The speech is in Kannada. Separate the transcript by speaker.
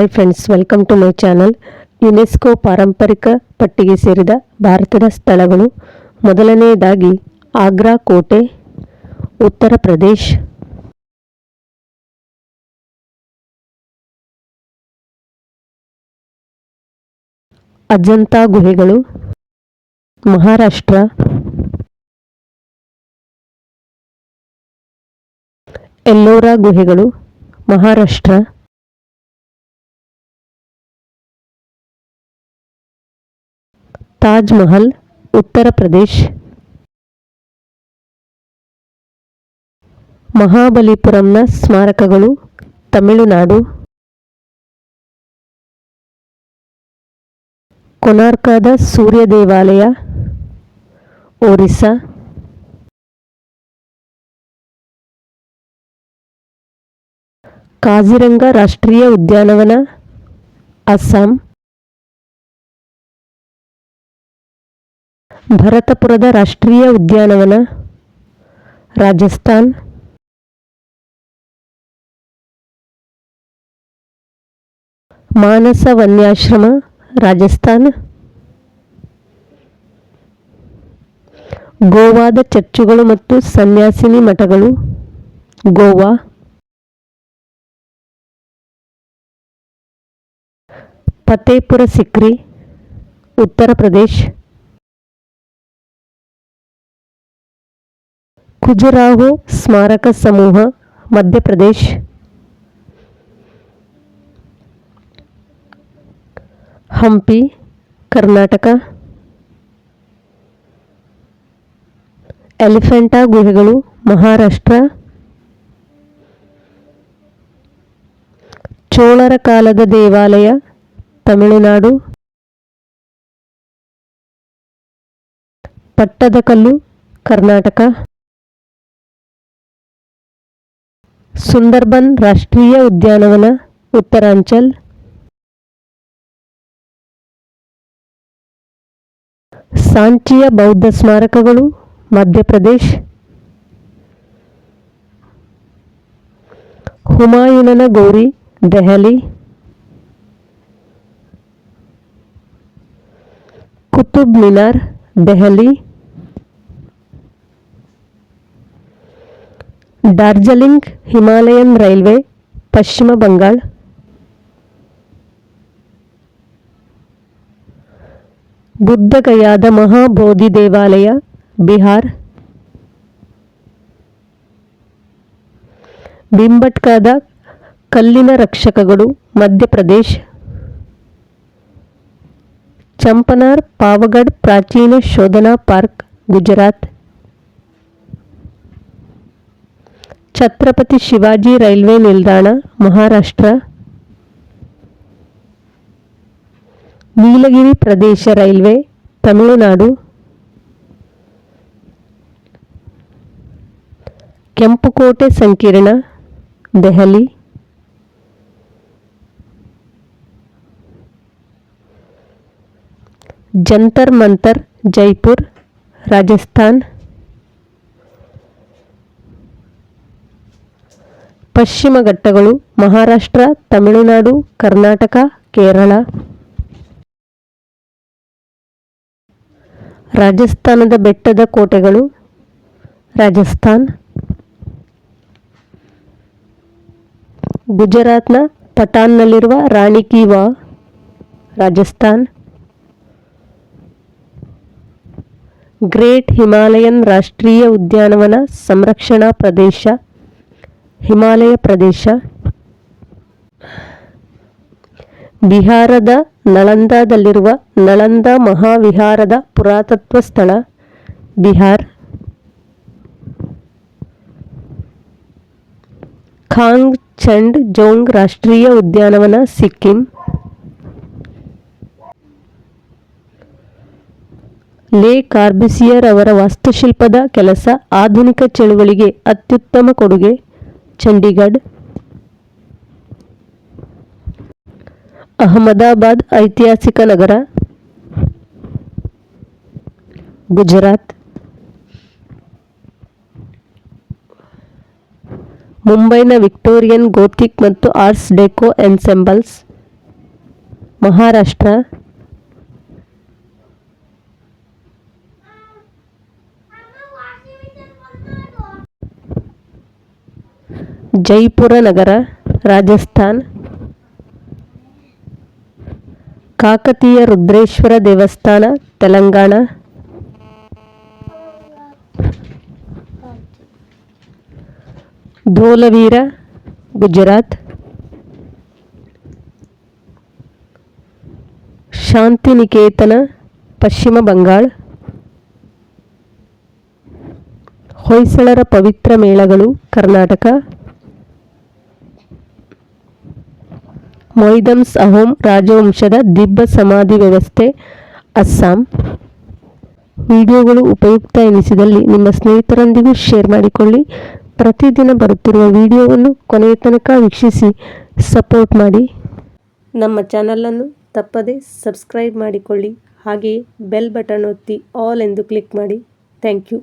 Speaker 1: Hi friends welcome to my channel UNESCO ಪಾರಂಪರಿಕ ಪಟ್ಟಿಗೆ ಸೇರಿದ ಭಾರತದ ಸ್ಥಳಗಳು. ಮೊದಲನೆಯದಾಗಿ ಆಗ್ರಾ ಕೋಟೆ, ಉತ್ತರ ಪ್ರದೇಶ್. ಅಜಂತಾ ಗುಹೆಗಳು. ಮಹಾರಾಷ್ಟ್ರ. ಎಲ್ಲೋರಾ ಗುಹೆಗಳು. ಮಹಾರಾಷ್ಟ್ರ. ತಾಜ್ ಮಹಲ್ ಉತ್ತರ ಪ್ರದೇಶ್. ಮಹಾಬಲಿಪುರಂನ ಸ್ಮಾರಕಗಳು, ತಮಿಳುನಾಡು. ಕೊನಾರ್ಕದ ಸೂರ್ಯ ದೇವಾಲಯ, ಒರಿಸ್ಸಾ. ಕಾಜಿರಂಗ ರಾಷ್ಟ್ರೀಯ ಉದ್ಯಾನವನ, ಅಸ್ಸಾಂ. ಭರತಪುರದ ರಾಷ್ಟ್ರೀಯ ಉದ್ಯಾನವನ, ರಾಜಸ್ಥಾನ್. ಮಾನಸ ವನ್ಯಾಶ್ರಮ, ರಾಜಸ್ಥಾನ್. ಗೋವಾದ ಚರ್ಚುಗಳು ಮತ್ತು ಸನ್ಯಾಸಿನಿ ಮಠಗಳು, ಗೋವಾ. ಫತೇಪುರ ಸಿಕ್ರಿ, ಉತ್ತರ ಪ್ರದೇಶ್. ಖುಜುರಾಹೋ ಸ್ಮಾರಕ ಸಮೂಹ, ಮಧ್ಯಪ್ರದೇಶ್. ಹಂಪಿ, ಕರ್ನಾಟಕ. ಎಲಿಫೆಂಟಾ ಗುಹೆಗಳು, ಮಹಾರಾಷ್ಟ್ರ. ಚೋಳರ ಕಾಲದ ದೇವಾಲಯ, ತಮಿಳುನಾಡು. ಪಟ್ಟದಕಲ್ಲು, ಕರ್ನಾಟಕ. ಸುಂದರ್ಬನ್ ರಾಷ್ಟ್ರೀಯ ಉದ್ಯಾನವನ ಉತ್ತರಾಂಚಲ್. ಸಾಂಚಿಯ ಬೌದ್ಧ ಸ್ಮಾರಕಗಳು ಮಧ್ಯಪ್ರದೇಶ್. ಹುಮಾಯೂನನ ಗೌರಿ ದೆಹಲಿ. ಕುತುಬ್ ಮಿನಾರ್ ದೆಹಲಿ. ಡಾರ್ಜಿಲಿಂಗ್, ಹಿಮಾಲಯನ್ ರೈಲ್ವೆ, ಪಶ್ಚಿಮ ಬಂಗಾಳ. ಬುದ್ಧಗಯಾದ ಮಹಾಬೋಧಿ ದೇವಾಲಯ, ಬಿಹಾರ್. ಬಿಂಬಟ್ಕಾದ ಕಲ್ಲಿನ ರಕ್ಷಕಗಳು, ಮಧ್ಯಪ್ರದೇಶ. ಚಂಪನಾರ್ ಪಾವಗಡ್ ಪ್ರಾಚೀನ ಶೋಧನಾ ಪಾರ್ಕ್, ಗುಜರಾತ್. ಛತ್ರಪತಿ ಶಿವಾಜಿ ರೈಲ್ವೆ ನಿಲ್ದಾಣ, ಮಹಾರಾಷ್ಟ್ರ. ನೀಲಗಿರಿ ಪ್ರದೇಶ ರೈಲ್ವೆ, ತಮಿಳುನಾಡು. ಕೆಂಪುಕೋಟೆ ಸಂಕೀರ್ಣ, ದೆಹಲಿ. ಜಂತರ್ ಮಂತರ್, ಜೈಪುರ್, ರಾಜಸ್ಥಾನ್. ಪಶ್ಚಿಮ ಘಟ್ಟಗಳು ಮಹಾರಾಷ್ಟ್ರ, ತಮಿಳುನಾಡು, ಕರ್ನಾಟಕ, ಕೇರಳ. ರಾಜಸ್ಥಾನದ ಬೆಟ್ಟದ ಕೋಟೆಗಳು ರಾಜಸ್ಥಾನ್. ಗುಜರಾತ್ನ ಪಟಾನ್ನಲ್ಲಿರುವ ರಾಣಿ ಕೀವಾ ರಾಜಸ್ಥಾನ್. ಗ್ರೇಟ್ ಹಿಮಾಲಯನ್ ರಾಷ್ಟ್ರೀಯ ಉದ್ಯಾನವನ ಸಂರಕ್ಷಣಾ ಪ್ರದೇಶ ಹಿಮಾಲಯ ಪ್ರದೇಶ. ಬಿಹಾರದ ನಳಂದಾದಲ್ಲಿರುವ ನಳಂದ ಮಹಾವಿಹಾರದ ಪುರಾತತ್ವ ಸ್ಥಳ ಬಿಹಾರ್. ಖಾಂಗ್ ಚಂಡ್ ಜೋಂಗ್ ರಾಷ್ಟ್ರೀಯ ಉದ್ಯಾನವನ ಸಿಕ್ಕಿಂ. ಲೇ ಕಾರ್ಬಿಸಿಯರ್ ಅವರ ವಾಸ್ತುಶಿಲ್ಪದ ಕೆಲಸ ಆಧುನಿಕ ಚಳುವಳಿಗೆ ಅತ್ಯುತ್ತಮ ಕೊಡುಗೆ. ಚಂಡೀಗಢ ಅಹಮದಾಬಾದ್ ಐತಿಹಾಸಿಕ ನಗರ ಗುಜರಾತ್ ಮುಂಬೈನ ವಿಕ್ಟೋರಿಯನ್ ಗೋಥಿಕ್ ಮತ್ತು arts deco ensembles Maharashtra Jaipur ನಗರ, ರಾಜಸ್ಥಾನ್. ಕಾಕತೀಯ ರುದ್ರೇಶ್ವರ ದೇವಸ್ಥಾನ, ತೆಲಂಗಾಣ. ಧೋಲವೀರ, ಗುಜರಾತ್. ಶಾಂತಿನಿಕೇತನ, ಪಶ್ಚಿಮ ಬಂಗಾಳ. ಹೊಯ್ಸಳರ ಪವಿತ್ರ ಮೇಳಗಳು ಕರ್ನಾಟಕ. ಮೊಯ್ದಮ್ಸ್ ಅಹೋಮ್ ರಾಜವಂಶದ ದಿಬ್ಬ ಸಮಾಧಿ ವ್ಯವಸ್ಥೆ, ಅಸ್ಸಾಂ. ವಿಡಿಯೋಗಳು ಉಪಯುಕ್ತ ಎನಿಸಿದಲ್ಲಿ ನಿಮ್ಮ ಸ್ನೇಹಿತರೊಂದಿಗೂ ಶೇರ್ ಮಾಡಿಕೊಳ್ಳಿ. ಪ್ರತಿದಿನ ಬರುತ್ತಿರುವ ವಿಡಿಯೋವನ್ನು ಕೊನೆಯ ತನಕ ವೀಕ್ಷಿಸಿ, ಸಪೋರ್ಟ್ ಮಾಡಿ. ನಮ್ಮ ಚಾನಲನ್ನು ತಪ್ಪದೇ ಸಬ್ಸ್ಕ್ರೈಬ್ ಮಾಡಿಕೊಳ್ಳಿ. ಹಾಗೆಯೇ ಬೆಲ್ ಬಟನ್ ಒತ್ತಿ ಆಲ್ ಎಂದು ಕ್ಲಿಕ್ ಮಾಡಿ. Thank you.